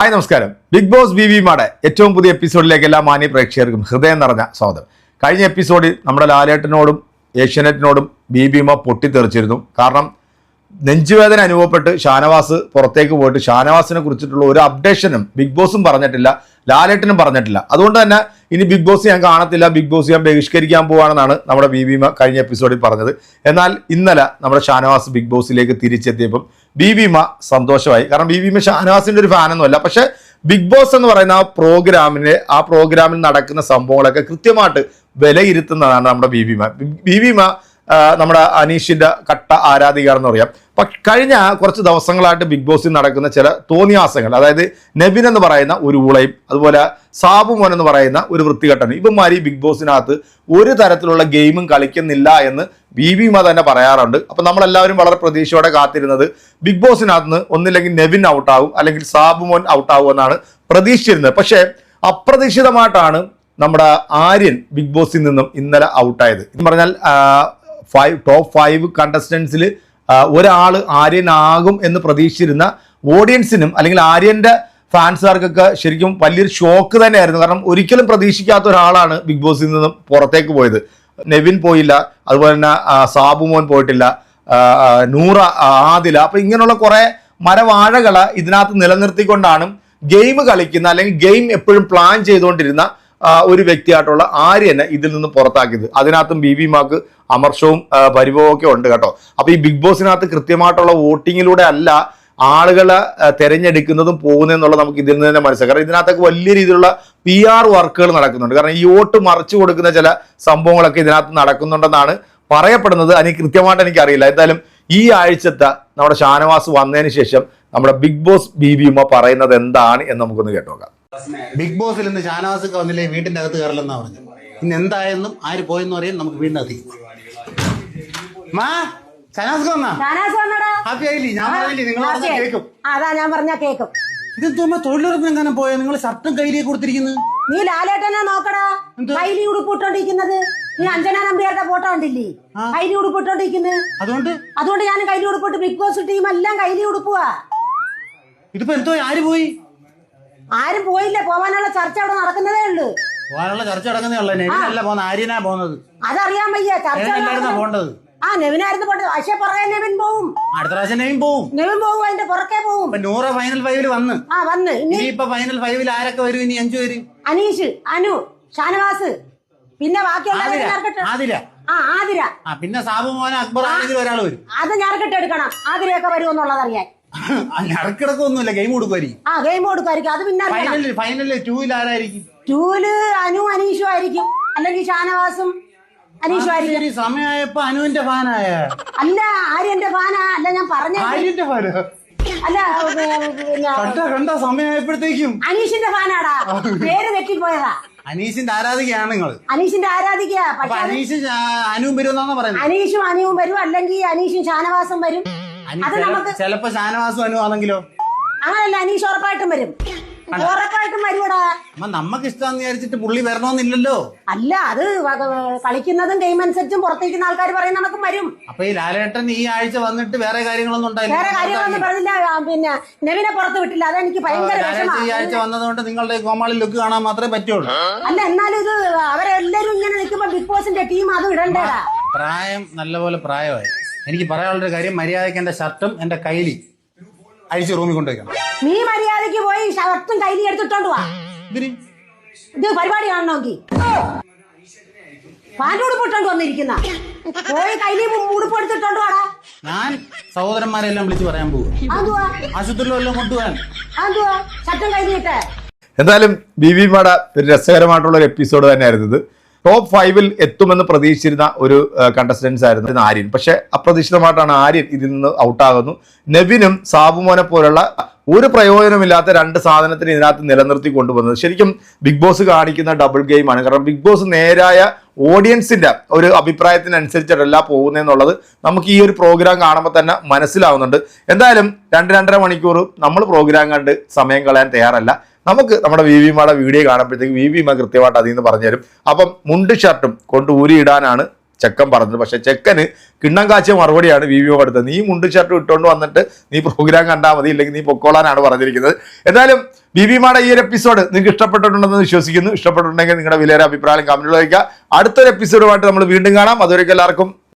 Hi നമസ്കാരം. Bigg Boss ബി വി മാടെ ഏറ്റവും പുതിയ എപ്പിസോഡിലേക്ക് എല്ലാ മാന്യ പ്രേക്ഷകർക്കും ഹൃദയം നിറഞ്ഞ സ്വാഗതം. കഴിഞ്ഞ എപ്പിസോഡിൽ നമ്മുടെ ലാലേട്ടനോടും ഏഷ്യാനെറ്റിനോടും ബി ബിമ പൊട്ടിത്തെറിച്ചിരുന്നു. കാരണം നെഞ്ചുവേദന അനുഭവപ്പെട്ട് ഷാനവാസ് പുറത്തേക്ക് പോയിട്ട് ഷാനവാസിനെ കുറിച്ചിട്ടുള്ള ഒരു അപ്ഡേഷനും ബിഗ് ബോസും പറഞ്ഞിട്ടില്ല ലാലേട്ടനും പറഞ്ഞിട്ടില്ല. അതുകൊണ്ട് തന്നെ ഇനി ബിഗ് ബോസ് ഞാൻ കാണത്തില്ല ബിഗ് ബോസ് ഞാൻ ബഹിഷ്കരിക്കാൻ പോവാണെന്നാണ് നമ്മുടെ ബി ബിമ കഴിഞ്ഞ എപ്പിസോഡിൽ പറഞ്ഞത്. എന്നാൽ ഇന്നലെ നമ്മുടെ ഷാനവാസ് ബിഗ് ബോസിലേക്ക് തിരിച്ചെത്തിയപ്പം ബി ഭീമ സന്തോഷമായി. കാരണം ബി ഭീമ ഷാനവാസിന്റെ ഒരു ഫാനൊന്നുമല്ല. പക്ഷെ ബിഗ് ബോസ് എന്ന് പറയുന്ന ആ പ്രോഗ്രാമിന് ആ പ്രോഗ്രാമിൽ നടക്കുന്ന സംഭവങ്ങളൊക്കെ കൃത്യമായിട്ട് വിലയിരുത്തുന്നതാണ് നമ്മുടെ ബി ഭീമ ബി ആ, നമ്മുടെ അനീഷിന്റെ കട്ട ആരാധികർ എന്ന് പറയാം. പക്ഷെ കഴിഞ്ഞ കുറച്ച് ദിവസങ്ങളായിട്ട് ബിഗ് ബോസിൽ നടക്കുന്ന ചില തോന്നിയാസങ്ങൾ അതായത് നബിൻ എന്ന് പറയുന്ന ഒരു ഊളയും അതുപോലെ സാബു മോൻ എന്ന് പറയുന്ന ഒരു വൃത്തികെട്ടനും ഇവന്മാർ ഈ ബിഗ് ബോസിനകത്ത് ഒരു തരത്തിലുള്ള ഗെയിമും കളിക്കുന്നില്ല എന്ന് ബി ബി മ തന്നെ പറയാറുണ്ട്. അപ്പൊ നമ്മളെല്ലാവരും വളരെ പ്രതീക്ഷയോടെ കാത്തിരുന്നത് ബിഗ് ബോസിനകത്ത് നിന്ന് ഒന്നില്ലെങ്കിൽ നെവിൻ ഔട്ടാവും അല്ലെങ്കിൽ സാബു മോൻ ഔട്ടാവും എന്നാണ് പ്രതീക്ഷിച്ചിരുന്നത്. പക്ഷേ അപ്രതീക്ഷിതമായിട്ടാണ് നമ്മുടെ ആര്യൻ ബിഗ് ബോസിൽ നിന്നും ഇന്നലെ ഔട്ടായത്. എന്ന് പറഞ്ഞാൽ ഫൈവ് ടോപ്പ് ഫൈവ് കണ്ടസ്റ്റൻസിൽ ഒരാൾ ആര്യനാകും എന്ന് പ്രതീക്ഷിച്ചിരുന്ന ഓഡിയൻസിനും അല്ലെങ്കിൽ ആര്യന്റെ ഫാൻസുകാർക്കൊക്കെ ശരിക്കും വലിയൊരു ഷോക്ക് തന്നെയായിരുന്നു. കാരണം ഒരിക്കലും പ്രതീക്ഷിക്കാത്ത ഒരാളാണ് ബിഗ് ബോസിൽ നിന്നും പുറത്തേക്ക് പോയത്. നെവിൻ പോയില്ല അതുപോലെ തന്നെ സാബു സാബുമോൻ പോയിട്ടില്ല നൂറ ആദില. അപ്പം ഇങ്ങനെയുള്ള കുറേ മരവാഴകൾ ഇതിനകത്ത് നിലനിർത്തിക്കൊണ്ടാണ് ഗെയിം കളിക്കുന്ന അല്ലെങ്കിൽ ഗെയിം എപ്പോഴും പ്ലാൻ ചെയ്തുകൊണ്ടിരുന്ന ഒരു വ്യക്തിയായിട്ടുള്ള ആര്യനെ ഇതിൽ നിന്ന് പുറത്താക്കിയത്. അതിനകത്തും ബി ബി മാക്ക് അമർഷവും പരിഭവമൊക്കെ ഉണ്ട് കേട്ടോ. അപ്പൊ ഈ ബിഗ് ബോസിനകത്ത് കൃത്യമായിട്ടുള്ള വോട്ടിങ്ങിലൂടെ അല്ല ആളുകളെ തിരഞ്ഞെടുക്കുന്നതും പോകുന്നതെന്നുള്ളത് നമുക്ക് ഇതിൽ നിന്ന് തന്നെ മനസ്സിലാക്കാം കാരണം ഇതിനകത്തൊക്കെ വലിയ രീതിയിലുള്ള പി ആർ വർക്കുകൾ നടക്കുന്നുണ്ട്. കാരണം ഈ വോട്ട് മറിച്ചു കൊടുക്കുന്ന ചില സംഭവങ്ങളൊക്കെ ഇതിനകത്ത് നടക്കുന്നുണ്ടെന്നാണ് പറയപ്പെടുന്നത്. അതിന് കൃത്യമായിട്ട് എനിക്കറിയില്ല എന്തായാലും ഈ ആഴ്ചത്തെ നമ്മുടെ ഷാനവാസ് വന്നതിന് ശേഷം നമ്മുടെ ബിഗ് ബോസ് ബി ബി ഉമ്മ പറയുന്നത് എന്താണ് എന്ന് നമുക്കൊന്ന് കേട്ടോക്കാം. ബിഗ് ബോസിൽ നിന്ന് ഷാനവാസ് വന്നില്ലേ? വീട്ടിന്റെ അകത്ത് കയറില്ലെന്നാ പറഞ്ഞു. ഇന്ന് എന്തായെന്നും ആര് പോയെന്ന് പറയും നമുക്ക് വീടിന്റെ അകത്ത് മാ ഷാനവാസ് വന്നാ? ഷാനാസ് വന്നടാ. ഹാപ്പി ആയില്ലേ? ഞാൻ പറഞ്ഞില്ലേ നിങ്ങൾ കേൾക്കും അതാ ഞാൻ പറഞ്ഞ കേക്കും. ഇതെന്തോ തൊഴിലുറപ്പ് എങ്ങനെ പോയ? നിങ്ങൾ ഷർട്ടും കയ്യിലേക്ക് കൊടുത്തിരിക്കുന്നത് നീ ലാലേട്ടനെ നോക്കടാ? കൈലി ഉടുപ്പിട്ടോണ്ടിരിക്കുന്നത്. നീ അഞ്ജന നമ്പിയാരുടെ ഫോട്ടോ കണ്ടില്ലേ? ആ. കൈലി ഉടുപ്പിട്ടോണ്ടിരിക്കുന്നത് അതുകൊണ്ട്? അതുകൊണ്ട് ഞാൻ കൈലി ഉടുപ്പിട്ട് ബിഗ് ബോസ് ടീം എല്ലാം കൈലി ഉടുപ്പുവാ. ഇതിപ്പോ എന്തോ? ആര് പോയി? ആരും പോയില്ല. പോവാനുള്ള ചർച്ച അവിടെ നടക്കുന്നതേ ഉള്ളൂ. പോകാനുള്ള ചർച്ച നടക്കുന്നേ ഉള്ളൂ. നെവിനല്ല ആര്യനാ പോകുന്നത്. അതറിയാൻ വയ്യ. ചർച്ച പോണ്ടത് ആ നെവിനായിരുന്നു പോട്ടത് പക്ഷെ പുറകെ നെവിൻ പോവും. അടുത്ത പ്രാവശ്യം നെവിൻ പോവും. നെവിൻ പോവും അതിന്റെ പുറകെ പോവും. ഇപ്പൊ നൂറ ഫൈനൽ ഫൈവിൽ വന്ന്. ആ വന്ന്. ഇനി ഇനിയിപ്പൊ ഫൈനൽ ഫൈവിൽ ആരൊക്കെ വരും? ഇനി അഞ്ചു പേര്. അനീഷ് അനു ഷാനവാസ്. പിന്നെ ബാക്കിയുള്ള ആതിര. ആ ആതിര. ആ പിന്നെ സാബു മോഹൻ അക്ബർ ആണെങ്കിൽ ഒരാൾ വരും. അത് ഞാൻ കെട്ടെടുക്കണം ആതിരയൊക്കെ വരുമെന്നുള്ളത് അറിയാൻ ഞറക്കിടക്കൊന്നുമില്ല ഗെയിം കൊടുക്കുമായിരിക്കും ആ ഗെയിം കൊടുക്കുമായിരിക്കും അത് പിന്നെ അറിയണം. ഫൈനലിൽ ഫൈനലിൽ ടൂവിൽ ആരായിരിക്കും? ടൂൽ അനു അനീഷും ആയിരിക്കും. അല്ലെങ്കിൽ ഷാനവാസും അനീഷും ആയിരിക്കും. ശരി സമയമായപ്പോ അനുവിന്റെ ഫാനായ? അല്ല ആര്യന്റെ ഫാനാ. അല്ല ഞാൻ പറഞ്ഞ ആര്യന്റെ ഫാന്? അല്ല ഏ, പിന്നെ കണ്ട കണ്ട സമയമായപ്പോഴത്തേക്കും. അനീഷിന്റെ ഫാനാടാ. പേര് തെറ്റിപ്പോയതാ. അനീഷിന്റെ ആരാധികയാണ് നിങ്ങൾ അനീഷിന്റെ ആരാധിക അപ്പൊ പക്ഷെ അനീഷ് അനുവും വരുമെന്നാണ് പറയുന്നത്? അനീഷും അനുവും വരും. അല്ലെങ്കിൽ അനീഷും ഷാനവാസും വരും. അത് നമുക്ക് ചെലപ്പോ ഷാനവാസും അനു അങ്ങനല്ല അനീഷ് ഉറപ്പായിട്ടും വരും. ഉറപ്പായിട്ടും വരുവടാ. അമ്മ നമുക്ക് ഇഷ്ടമാന്ന് വിചാരിച്ചിട്ട് പുള്ളി വരണമെന്നില്ലല്ലോ. അല്ല അത് വ- കളിക്കുന്നതും ഗെയിം അനുസരിച്ചും പുറത്തേക്കുന്ന ആൾക്കാർ പറയുന്ന കണക്കും വരും. അപ്പൊ ഈ ലാലേട്ടൻ ഈ ആഴ്ച വന്നിട്ട് വേറെ കാര്യങ്ങളൊന്നും വേറെ കാര്യങ്ങളൊന്നും ഉണ്ടായില്ല പറഞ്ഞില്ല. ആ, പിന്നെ നെവിനെ പുറത്ത് വിട്ടില്ല. അതെനിക്ക് ഭയങ്കര ലാലേട്ടൻ ഈ ആഴ്ച വിഷമമാണ് വന്നതുകൊണ്ട് നിങ്ങളുടെ കോമാളി ലുക്ക് കാണാൻ മാത്രമേ പറ്റുള്ളൂ. അല്ല എന്നാലും ഇത് അവരെല്ലാരും ഇങ്ങനെ നിൽക്കുമ്പോ ബിഗ് ബോസിന്റെ ടീം അത് ഇടണ്ടേടാ. പ്രായം നല്ലപോലെ പ്രായമായി. എനിക്ക് പറയാനുള്ളൊരു കാര്യം മര്യാദയ്ക്ക് എന്റെ ഷർട്ടും എന്റെ കൈലി അഴിച്ച് റൂമിൽ കൊണ്ടുവയ്ക്കണം നീ മര്യാദയ്ക്ക് പോയി ഷർട്ടും കൈലി എടുത്തിട്ടോണ്ട് വാ. ഇതിന് ഇത് പരിപാടി കാണണമെങ്കിൽ. പാന്റെ ഉടുപ്പ് ഇട്ടോണ്ട് വന്നിരിക്കുന്ന. പോയി ഉടുപ്പ് എടുത്തിട്ടോണ്ട് വാടാ. ഞാൻ സഹോദരന്മാരെല്ലാം വിളിച്ച് പറയാൻ പോകും ആശുപത്രിയിലും എല്ലാം കൊണ്ടുപോകാൻ എന്തായാലും ബി ബി മാട ഒരു രസകരമായിട്ടുള്ള ഒരു എപ്പിസോഡ് തന്നെയായിരുന്നു ഇത്. ടോപ്പ് ഫൈവിൽ എത്തുമെന്ന് പ്രതീക്ഷിച്ചിരുന്ന ഒരു കണ്ടസ്റ്റൻസ് ആയിരുന്നു ആര്യൻ. പക്ഷെ അപ്രതീക്ഷിതമായിട്ടാണ് ആര്യൻ ഇതിൽ നിന്ന് ഔട്ടാകുന്നു നെവിനും സാബുമോനെ പോലുള്ള ഒരു പ്രയോജനമില്ലാത്ത രണ്ട് സാധനത്തിന് ഇതിനകത്ത് നിലനിർത്തി കൊണ്ടുവന്നത്. ശരിക്കും ബിഗ് ബോസ് കാണിക്കുന്ന ഡബിൾ ഗെയിമാണ് കാരണം ബിഗ് ബോസ് നേരായ ഓഡിയൻസിന്റെ ഒരു അഭിപ്രായത്തിനനുസരിച്ചിട്ടല്ല പോകുന്നതെന്നുള്ളത് നമുക്ക് ഈ ഒരു പ്രോഗ്രാം കാണുമ്പോൾ തന്നെ മനസ്സിലാവുന്നുണ്ട്. എന്തായാലും രണ്ട് രണ്ടര മണിക്കൂർ നമ്മൾ പ്രോഗ്രാം കണ്ട് സമയം കളയാൻ തയ്യാറല്ല. നമുക്ക് നമ്മുടെ വി വിമാടെ വീഡിയോ കാണുമ്പോഴത്തേക്ക് വി വിമ കൃത്യമായിട്ട് അതിൽ നിന്ന് പറഞ്ഞുതരും. അപ്പം മുണ്ട് ഷർട്ടും കൊണ്ട് ഊരിയിടാനാണ് ചെക്കൻ പറഞ്ഞത്. പക്ഷെ ചെക്കന് കിണ്ണം കാച്ചിയ മറുപടിയാണ് വി വി എടുത്തത് നീ മുണ്ട് ഷർട്ട് ഇട്ടുകൊണ്ട് വന്നിട്ട് നീ പ്രോഗ്രാം കണ്ടാൽ മതി ഇല്ലെങ്കിൽ നീ പൊക്കോളാനാണ് പറഞ്ഞിരിക്കുന്നത്. എന്തായാലും ബി ബിമാടെ ഈ ഒരു എപ്പിസോഡ് നിങ്ങൾക്ക് ഇഷ്ടപ്പെട്ടിട്ടുണ്ടെന്ന് വിശ്വസിക്കുന്നു. ഇഷ്ടപ്പെട്ടിട്ടുണ്ടെങ്കിൽ നിങ്ങളുടെ വിലയേറെ അഭിപ്രായം കമന്റിൽ വയ്ക്കുക. അടുത്തൊരു എപ്പിസോഡുമായിട്ട് നമ്മൾ വീണ്ടും കാണാം. അതുവരെയ്ക്കും എല്ലാവർക്കും